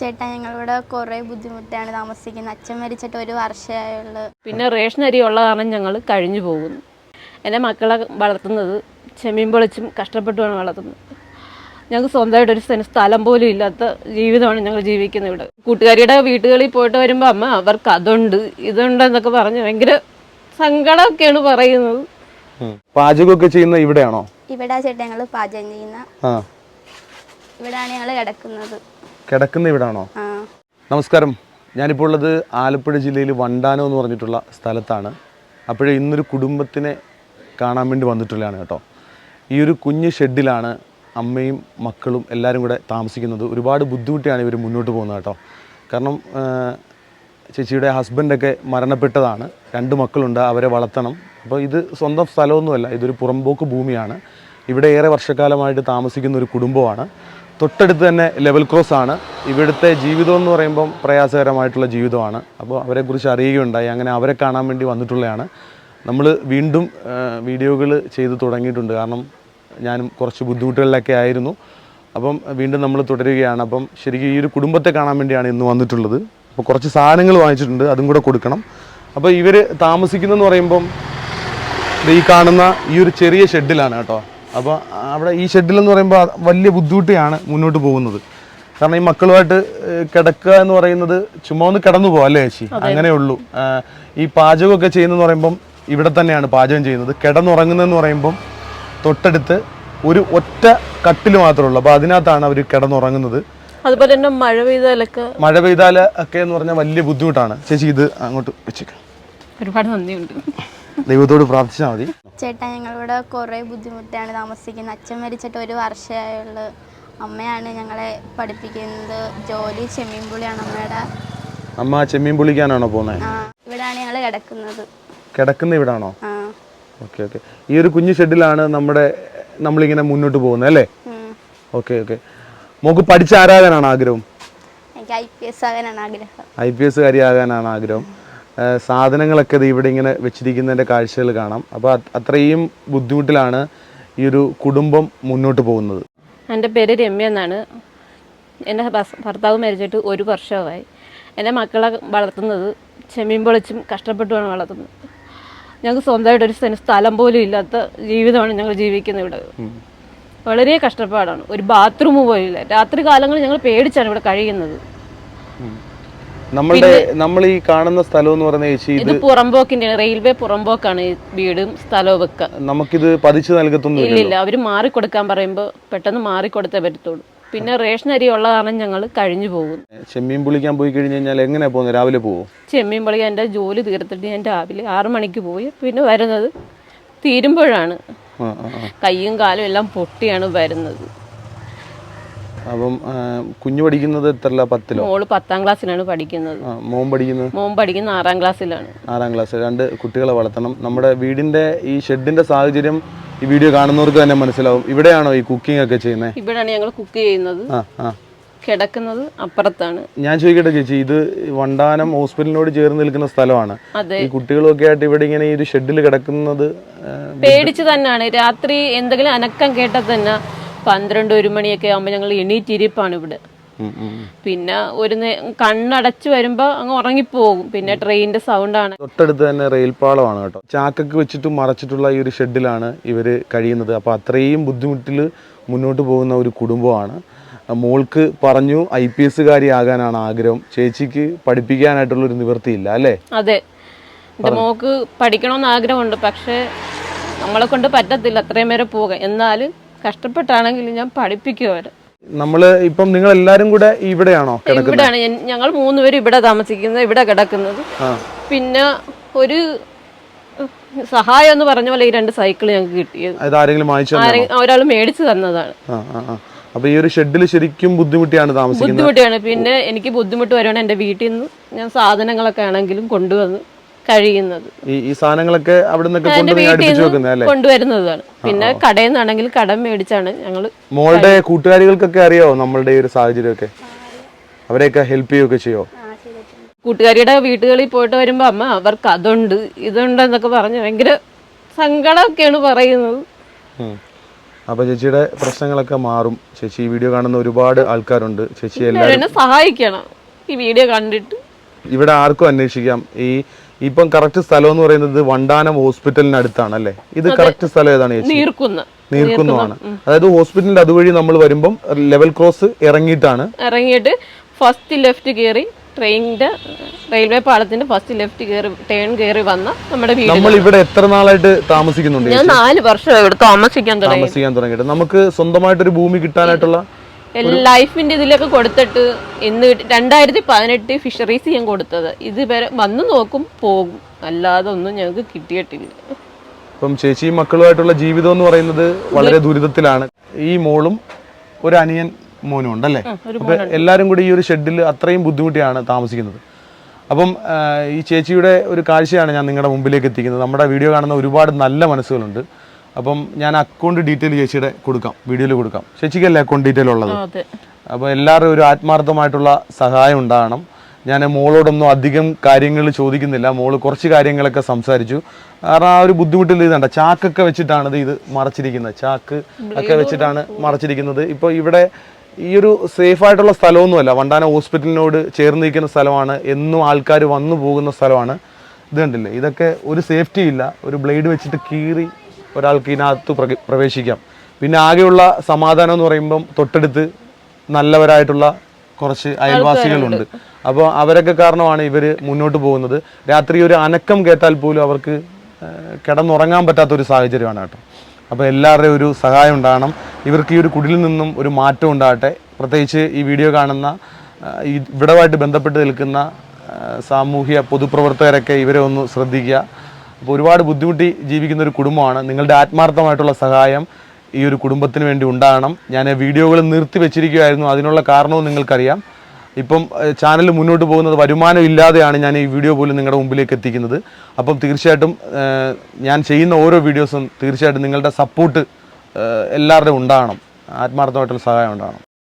ചേട്ടാ ഞങ്ങളിവിടെ കുറേ ബുദ്ധിമുട്ടാണ് താമസിക്കുന്നത്. അച്ഛൻ മരിച്ചിട്ട് ഒരു വർഷമായുള്ളൂ. പിന്നെ റേഷൻ അരി ഉള്ള കാരണം ഞങ്ങൾ കഴിഞ്ഞു പോകുന്നു. എന്റെ മക്കളെ വളർത്തുന്നത് ചെമ്മീൻ പൊളിച്ചും കഷ്ടപ്പെട്ടുമാണ് വളർത്തുന്നത്. ഞങ്ങൾക്ക് സ്വന്തമായിട്ട് ഒരു സ്ഥലം പോലും ഇല്ലാത്ത ജീവിതമാണ് ഞങ്ങൾ ജീവിക്കുന്നത് ഇവിടെ. കൂട്ടുകാരിയുടെ വീട്ടുകളിൽ പോയിട്ട് വരുമ്പോൾ അമ്മ അവർക്ക് അതുണ്ട് ഇതുണ്ട് എന്നൊക്കെ പറഞ്ഞ് ഭയങ്കര സങ്കടമൊക്കെയാണ് പറയുന്നത്. പാചകമൊക്കെ ചെയ്യുന്ന ഇവിടെയാണോ? ഇവിടെ ചേട്ടാ ഞങ്ങൾ പാചകം ചെയ്യുന്ന. ആ. ഇവിടെയാണ് ഞങ്ങൾ കിടക്കുന്നത്. കിടക്കുന്ന ഇവിടാണോ? നമസ്കാരം. ഞാനിപ്പോൾ ഉള്ളത് ആലപ്പുഴ ജില്ലയിൽ വണ്ടാനോ എന്ന് പറഞ്ഞിട്ടുള്ള സ്ഥലത്താണ്. അപ്പോഴേ ഇന്നൊരു കുടുംബത്തിനെ കാണാൻ വേണ്ടി വന്നിട്ടുള്ളതാണ് കേട്ടോ. ഈ ഒരു കുഞ്ഞ് ഷെഡിലാണ് അമ്മയും മക്കളും എല്ലാവരും കൂടെ താമസിക്കുന്നത്. ഒരുപാട് ബുദ്ധിമുട്ടിയാണ് ഇവർ മുന്നോട്ട് പോകുന്നത് കേട്ടോ. കാരണം ചേച്ചിയുടെ ഹസ്ബൻഡൊക്കെ മരണപ്പെട്ടതാണ്. രണ്ട് മക്കളുണ്ട് അവരെ വളർത്തണം. അപ്പോൾ ഇത് സ്വന്തം സ്ഥലമൊന്നുമല്ല ഇതൊരു പുറമ്പോക്ക് ഭൂമിയാണ്. ഇവിടെ ഏറെ വർഷക്കാലമായിട്ട് താമസിക്കുന്ന ഒരു കുടുംബമാണ്. തൊട്ടടുത്ത് തന്നെ ലെവൽ ക്രോസ് ആണ്. ഇവിടുത്തെ ജീവിതം എന്ന് പറയുമ്പം പ്രയാസകരമായിട്ടുള്ള ജീവിതമാണ്. അപ്പോൾ അവരെക്കുറിച്ച് അറിയുകയുണ്ടായി. അങ്ങനെ അവരെ കാണാൻ വേണ്ടി വന്നിട്ടുള്ളതാണ് നമ്മൾ വീണ്ടും വീഡിയോകൾ ചെയ്ത് തുടങ്ങിയിട്ടുണ്ട്. കാരണം ഞാനും കുറച്ച് ബുദ്ധിമുട്ടുകളിലൊക്കെ ആയിരുന്നു. അപ്പം വീണ്ടും നമ്മൾ തുടരുകയാണ്. അപ്പം ശരിക്കും ഈ ഒരു കുടുംബത്തെ കാണാൻ വേണ്ടിയാണ് ഇന്ന് വന്നിട്ടുള്ളത്. അപ്പോൾ കുറച്ച് സാധനങ്ങൾ വാങ്ങിച്ചിട്ടുണ്ട്. അതും കൂടെ കൊടുക്കണം. അപ്പോൾ ഇവർ താമസിക്കുന്നതെന്ന് പറയുമ്പം ഈ കാണുന്ന ഈ ഒരു ചെറിയ ഷെഡിലാണ് കേട്ടോ. അപ്പോൾ അവിടെ ഈ ഷെഡിലെന്ന് പറയുമ്പോൾ വലിയ ബുദ്ധിമുട്ടിയാണ് മുന്നോട്ട് പോകുന്നത്. കാരണം ഈ മക്കളുമായിട്ട് കിടക്കുക എന്ന് പറയുന്നത് ചുമ്മാ ഒന്ന് കിടന്നു പോകാം അല്ലേ ചേച്ചി? അങ്ങനെ ഉള്ളൂ. ഈ പാചകമൊക്കെ ചെയ്യുന്നതെന്ന് പറയുമ്പം ഇവിടെ തന്നെയാണ് പാചകം ചെയ്യുന്നത്. കിടന്നുറങ്ങുന്നതെന്ന് പറയുമ്പം തൊട്ടടുത്ത് ഒരു ഒറ്റ കട്ടിൽ മാത്രമേ ഉള്ളൂ അപ്പോൾ അതിനകത്താണ് അവർ കിടന്നുറങ്ങുന്നത്. അതുപോലെ തന്നെ മഴ പെയ്താലൊക്കെ മഴ പെയ്താൽ ഒക്കെ എന്ന് പറഞ്ഞാൽ വലിയ ബുദ്ധിമുട്ടാണ്. ചേച്ചി ഇത് അങ്ങോട്ട് വെച്ചേക്കാം. ഒരുപാട് നന്ദിയുണ്ട്. ദൈവത്തോട് പ്രാർത്ഥിച്ചാൽ മതി. ചേട്ടാ ഞങ്ങളിവിടെ കുറേ ബുദ്ധിമുട്ടാണ് താമസിക്കുന്നത്. അച്ഛൻ മരിച്ചിട്ട് ഒരു വർഷമായുള്ളൂ. അമ്മയാണ് ഞങ്ങളെ പഠിപ്പിക്കുന്നത്. ജോലി ചെമ്മീൻപുളിയാണ് അമ്മയുടെ. അമ്മ ചെമ്മീൻ പുളിക്കാനാണോ പോകുന്നത് ആ ഇവിടെയാണ് ഞങ്ങൾ കിടക്കുന്നത്. കിടക്കുന്ന ഇവിടാണോ? Okay okay. ഈ ഒരു കുഞ്ഞു ഷെഡിലാണ് നമ്മുടെ നമ്മളിങ്ങനെ മുന്നോട്ട് പോകുന്നത് അല്ലേ. Okay okay. മോക്ക് പഠിച്ച ആരാകാനാണ് ആഗ്രഹം? എനിക്ക് ഐ പി എസ് ആകാനാണ് ആഗ്രഹം. ഐ പി എസ് ആകാനാണ് ആഗ്രഹം. സാധനങ്ങളൊക്കെ ഇവിടെ ഇങ്ങനെ വെച്ചിരിക്കുന്നതിന്റെ കാഴ്ചകൾ കാണാം. അപ്പോൾ അത്രയും ബുദ്ധിമുട്ടിലാണ് ഈ ഒരു കുടുംബം മുന്നോട്ട് പോകുന്നത്. എന്റെ പേര് രമ്യ എന്നാണ്. എന്റെ ഭർത്താവ് മരിച്ചിട്ട് ഒരു വർഷമായി എന്റെ മക്കളെ വളർത്തുന്നത് ചെമ്മീൻ പൊളിച്ചും കഷ്ടപ്പെട്ടുമാണ് വളർത്തുന്നത്. ഞങ്ങൾക്ക് സ്വന്തമായിട്ടൊരു സ്ഥലം പോലും ഇല്ലാത്ത ജീവിതമാണ് ഞങ്ങൾ ജീവിക്കുന്നത് ഇവിടെ. വളരെ കഷ്ടപ്പാടാണ്. ഒരു ബാത്റൂം പോലും ഇല്ല. രാത്രി കാലങ്ങളിൽ ഞങ്ങൾ പേടിച്ചാണ് ഇവിടെ കഴിയുന്നത്. നമ്മളുടെ നമ്മൾ ഈ കാണുന്ന സ്ഥലം എന്ന് പറഞ്ഞ ചേച്ചി ഇത് പുറമ്പോക്കിന്റെ റെയിൽവേ പുറമ്പോക്കാണ് വീടും സ്ഥലവും ഒക്കെ. നമുക്കിത് പതിച്ചു നൽകത്തൊന്നുമില്ല ഇല്ല അവർ മാറിക്കൊടുക്കാൻ പറയുമ്പോൾ പെട്ടെന്ന് മാറിക്കൊടുത്തേ പറ്റത്തുള്ളൂ. പിന്നെ റേഷൻ അരി ഉള്ള കാരണം ഞങ്ങൾ കഴിഞ്ഞു പോകും ചെമ്മീൻ പുളിക്കാൻ പോയി കഴിഞ്ഞു കഴിഞ്ഞാൽ എങ്ങനെ പോകുന്നത്? രാവിലെ പോകും ചെമ്മീൻ പൊളിക്കാൻ എന്റെ ജോലി തീർത്തിട്ട് ഞാൻ രാവിലെ ആറു മണിക്ക് പോയി. പിന്നെ വരുന്നത് തീരുമ്പോഴാണ്. കയ്യും കാലും എല്ലാം പൊട്ടിയാണ് വരുന്നത്. അപ്പം കുഞ്ഞു പഠിക്കുന്നത് എത്രല്ല പത്തിലോ? മോൾ പത്താം ക്ലാസ്സിലാണ് പഠിക്കുന്നത്. മോൻ പഠിക്കുന്നത്? മോൻ പഠിക്കുന്ന ആറാം ക്ലാസ്സിലാണ്. ആറാം ക്ലാസ്. രണ്ട് കുട്ടികളെ വളർത്തണം. നമ്മുടെ വീടിന്റെ ഈ ഷെഡിന്റെ സാഹചര്യം ഈ വീഡിയോ കാണുന്നവർക്ക് തന്നെ മനസ്സിലാവും. ഇവിടെയാണോ ഈ കുക്കിംഗ് ഒക്കെ ചെയ്യുന്നത് ഇവിടെയാണ് ഞങ്ങൾ കുക്ക് ചെയ്യുന്നത്. കിടക്കുന്നത് അപ്പുറത്താണ്. ഞാൻ ചോദിക്കട്ടെ ചേച്ചി ഇത് വണ്ടാനം ഹോസ്പിറ്റലിനോട് ചേർന്ന് നിൽക്കുന്ന സ്ഥലമാണ്. ഈ കുട്ടികളൊക്കെ ആയിട്ട് ഇവിടെ ഇങ്ങനെ ഈ ഒരു ഷെഡിൽ കിടക്കുന്നത് പേടിച്ച് തന്നെയാണ് രാത്രി എന്തെങ്കിലും അനക്കം കേട്ടാൽ തന്നെ പന്ത്രണ്ട് ഒരു മണിയൊക്കെ ആകുമ്പോൾ ഞങ്ങൾ എണീറ്റിരിപ്പാണ് ഇവിടെ. പിന്നെ ഒരു കണ്ണടച്ചു വരുമ്പോ വരുമ്പോൾ അങ്ങ് ഉറങ്ങിപ്പോകും. പിന്നെ ട്രെയിനിന്റെ സൗണ്ട് ആണ് തൊട്ടടുത്ത് തന്നെ റെയിൽപാളമാണ് കേട്ടോ. ചാക്കൊക്കെ വെച്ചിട്ട് മറച്ചിട്ടുള്ള ഈ ഒരു ഷെഡിലാണ് ഇവർ കഴിയുന്നത്. അപ്പോൾ അത്രയും ബുദ്ധിമുട്ടിൽ മുന്നോട്ട് പോകുന്ന ഒരു കുടുംബമാണ്. മോൾക്ക് പറഞ്ഞു ഐ പി ആകാനാണ് ആഗ്രഹം. ചേച്ചിക്ക് പഠിപ്പിക്കാനായിട്ടുള്ള ഒരു നിവൃത്തിയില്ല അല്ലേ? അതെ. എന്റെ മോക്ക് പഠിക്കണമെന്ന് ആഗ്രഹമുണ്ട്. പക്ഷേ നമ്മളെ കൊണ്ട് പറ്റത്തില്ല. അത്രയും വരെ പോകാൻ. എന്നാലും കഷ്ടപ്പെട്ടാണെങ്കിലും ഞാൻ പഠിപ്പിക്കും അവരെ. നമ്മൾ ഇപ്പം നിങ്ങൾ എല്ലാരും കൂടെ ഇവിടെയാണോ ഇവിടെയാണ് ഞാൻ- ഞങ്ങൾ മൂന്നുപേരും ഇവിടെ താമസിക്കുന്നത് ഇവിടെ കിടക്കുന്നത്. ആ. പിന്നെ ഒരു സഹായം എന്ന് പറഞ്ഞ പോലെ ഈ രണ്ട് സൈക്കിൾ ഞങ്ങൾക്ക് കിട്ടിയത്. അത് ആരെങ്കിലും വാങ്ങിച്ചു ഒരാൾ മേടിച്ചു തന്നതാണ്. ആ ആ ആ. അപ്പൊ ഈ ഒരു ഷെഡിൽ ശരിക്കും ബുദ്ധിമുട്ടിയാണ് താമസിക്കുന്നത്? ബുദ്ധിമുട്ടിയാണ്. പിന്നെ എനിക്ക് ബുദ്ധിമുട്ട് വരുവാണ് എന്റെ വീട്ടിൽ നിന്ന്. ഞാൻ സാധനങ്ങളൊക്കെ ആണെങ്കിലും കൊണ്ടുവന്ന് കഴിയുന്നത്. ഈ സാധനങ്ങളൊക്കെ അവിടെ നിന്നൊക്കെ കൊണ്ടുവരുന്നതാണ്. പിന്നെ കടയിൽ നിന്നാണെങ്കിൽ കടം മേടിച്ചാണ് ഞങ്ങൾ മോളുടെ കൂട്ടുകാരികൾക്കൊക്കെ അറിയോ നമ്മളുടെ ഈ ഒരു സാഹചര്യമൊക്കെ? അവരെയൊക്കെ ഹെൽപ്പ് ചെയ്യുകയൊക്കെ ചെയ്യോ? കൂട്ടുകാരിയുടെ വീട്ടുകളിൽ പോയിട്ട് വരുമ്പോൾ അമ്മ അവർക്ക് അതുണ്ട് ഇതുണ്ട് എന്നൊക്കെ പറഞ്ഞു ഭയങ്കര സങ്കടമൊക്കെയാണ് പറയുന്നത്. അപ്പൊ അപ്പോൾ ചേച്ചിയുടെ പ്രശ്നങ്ങളൊക്കെ മാറും. ചേച്ചി ഈ വീഡിയോ കാണുന്ന ഒരുപാട് ആൾക്കാരുണ്ട്. ചേച്ചി എല്ലാവരും സഹായിക്കണം. ഈ വീഡിയോ കണ്ടിട്ട്. ഇവിടെ ആർക്കും അന്വേഷിക്കാം. ഈ ഇപ്പം കറക്റ്റ് സ്ഥലം എന്ന് പറയുന്നത് വണ്ടാനം ഹോസ്പിറ്റലിനടുത്താണ് അല്ലേ? ഇത് കറക്റ്റ് സ്ഥലം ഏതാണ് നീർക്കുന്ന. നീർക്കുന്നതാണ് അതായത് ഹോസ്പിറ്റലിന്റെ അതുവഴി നമ്മൾ വരുമ്പം ലെവൽ ക്രോസ് ഇറങ്ങിയിട്ടാണ്. ഇറങ്ങിയിട്ട് ഫസ്റ്റ് ലെഫ്റ്റ് കയറി ട്രെയിനിന്റെ റെയിൽവേ പാളത്തിന്റെ ഫസ്റ്റ് ലെഫ്റ്റ് കയറി ടേൺ കയറി വന്ന നമ്മുടെ വീട് നമ്മൾ ഇവിടെ എത്ര നാളായിട്ട് താമസിക്കുന്നുണ്ട് ഞാൻ നാല് വർഷം ഇവിടെ താമസിക്കാൻ തുടങ്ങി താമസിക്കാൻ തുടങ്ങിയിട്ട്. നമുക്ക് സ്വന്തമായിട്ടൊരു ഭൂമി കിട്ടാനായിട്ടുള്ള ലൈഫിന്റെ ഇതിലൊക്കെ കൊടുത്തിട്ട് ഇന്ന് രണ്ടായിരത്തി പതിനെട്ട് ഫിഷറീസ് ഞാൻ കൊടുത്തത്. ഇത് വരെ വന്നു നോക്കും പോകും. അല്ലാതെ ഒന്നും ഞങ്ങൾക്ക് കിട്ടിയിട്ടില്ല. ഇപ്പം ചേച്ചിയും മക്കളുമായിട്ടുള്ള ജീവിതം എന്ന് പറയുന്നത് വളരെ ദുരിതത്തിലാണ്. ഈ മോളും ഒരു അനിയൻ മോനും ഉണ്ടല്ലേ? അപ്പൊ എല്ലാരും കൂടി ഈ ഒരു ഷെഡിൽ അത്രയും ബുദ്ധിമുട്ടിയാണ് താമസിക്കുന്നത്. അപ്പം ഈ ചേച്ചിയുടെ ഒരു കാഴ്ചയാണ് ഞാൻ നിങ്ങളുടെ മുമ്പിലേക്ക് എത്തിക്കുന്നത്. നമ്മുടെ വീഡിയോ കാണുന്ന ഒരുപാട് നല്ല മനസ്സുകളുണ്ട്. അപ്പം ഞാൻ അക്കൗണ്ട് ഡീറ്റെയിൽ ചേച്ചിയുടെ കൊടുക്കാം വീഡിയോയിൽ കൊടുക്കാം. ചേച്ചിക്കല്ലേ അക്കൗണ്ട് ഡീറ്റെയിൽ ഉള്ളത്? അപ്പോൾ എല്ലാവരും ഒരു ആത്മാർത്ഥമായിട്ടുള്ള സഹായം ഉണ്ടാകണം. ഞാൻ മോളോടൊന്നും അധികം കാര്യങ്ങൾ ചോദിക്കുന്നില്ല. മോൾ കുറച്ച് കാര്യങ്ങളൊക്കെ സംസാരിച്ചു. കാരണം ആ ഒരു ബുദ്ധിമുട്ടിൽ ഇതുണ്ട് ചാക്കൊക്കെ വെച്ചിട്ടാണ് ഇത് ഇത് മറച്ചിരിക്കുന്നത്. ചാക്ക് ഒക്കെ വെച്ചിട്ടാണ് മറച്ചിരിക്കുന്നത്. ഇപ്പോൾ ഇവിടെ ഈ ഒരു സേഫ് ആയിട്ടുള്ള സ്ഥലമൊന്നുമല്ല. വണ്ടാന ഹോസ്പിറ്റലിനോട് ചേർന്ന് നിൽക്കുന്ന സ്ഥലമാണ്. എന്നും ആൾക്കാർ വന്നു പോകുന്ന സ്ഥലമാണ്. ഇത് കണ്ടില്ലേ? ഇതൊക്കെ ഒരു സേഫ്റ്റി ഇല്ല. ഒരു ബ്ലേഡ് വെച്ചിട്ട് കീറി ഒരാൾക്ക് ഇതിനകത്ത് പ്രക- പ്രവേശിക്കാം. പിന്നെ ആകെയുള്ള സമാധാനം എന്ന് പറയുമ്പം തൊട്ടടുത്ത് നല്ലവരായിട്ടുള്ള കുറച്ച് അയൽവാസികളുണ്ട്. അപ്പോൾ അവരൊക്കെ കാരണമാണ് ഇവർ മുന്നോട്ട് പോകുന്നത്. രാത്രി ഒരു അനക്കം കേട്ടാൽ പോലും അവർക്ക് കിടന്നുറങ്ങാൻ പറ്റാത്ത ഒരു സാഹചര്യമാണ് കേട്ടോ. അപ്പോൾ എല്ലാവരുടെയും ഒരു സഹായം ഉണ്ടാകണം. ഇവർക്ക് ഈ ഒരു കുടിലിൽ നിന്നും ഒരു മാറ്റം ഉണ്ടാകട്ടെ. പ്രത്യേകിച്ച് ഈ വീഡിയോ കാണുന്ന ഇവിടമായിട്ട് ബന്ധപ്പെട്ട് നിൽക്കുന്ന സാമൂഹ്യ പൊതുപ്രവർത്തകരൊക്കെ ഇവരെ ഒന്ന് ശ്രദ്ധിക്കുക. അപ്പോൾ ഒരുപാട് ബുദ്ധിമുട്ടി ജീവിക്കുന്ന ഒരു കുടുംബമാണ്. നിങ്ങളുടെ ആത്മാർത്ഥമായിട്ടുള്ള സഹായം ഈ ഒരു കുടുംബത്തിന് വേണ്ടി ഉണ്ടാകണം. ഞാൻ വീഡിയോകൾ നിർത്തി വെച്ചിരിക്കുകയായിരുന്നു. അതിനുള്ള കാരണവും നിങ്ങൾക്കറിയാം. ഇപ്പം ചാനൽ മുന്നോട്ട് പോകുന്നത് വരുമാനം ഇല്ലാതെയാണ് ഞാൻ ഈ വീഡിയോ പോലും നിങ്ങളുടെ മുമ്പിലേക്ക് എത്തിക്കുന്നത്. അപ്പം തീർച്ചയായിട്ടും ഞാൻ ചെയ്യുന്ന ഓരോ വീഡിയോസും തീർച്ചയായിട്ടും നിങ്ങളുടെ സപ്പോർട്ട് എല്ലാവരുടെയും ഉണ്ടാകണം. ആത്മാർത്ഥമായിട്ടുള്ള സഹായം ഉണ്ടാകണം.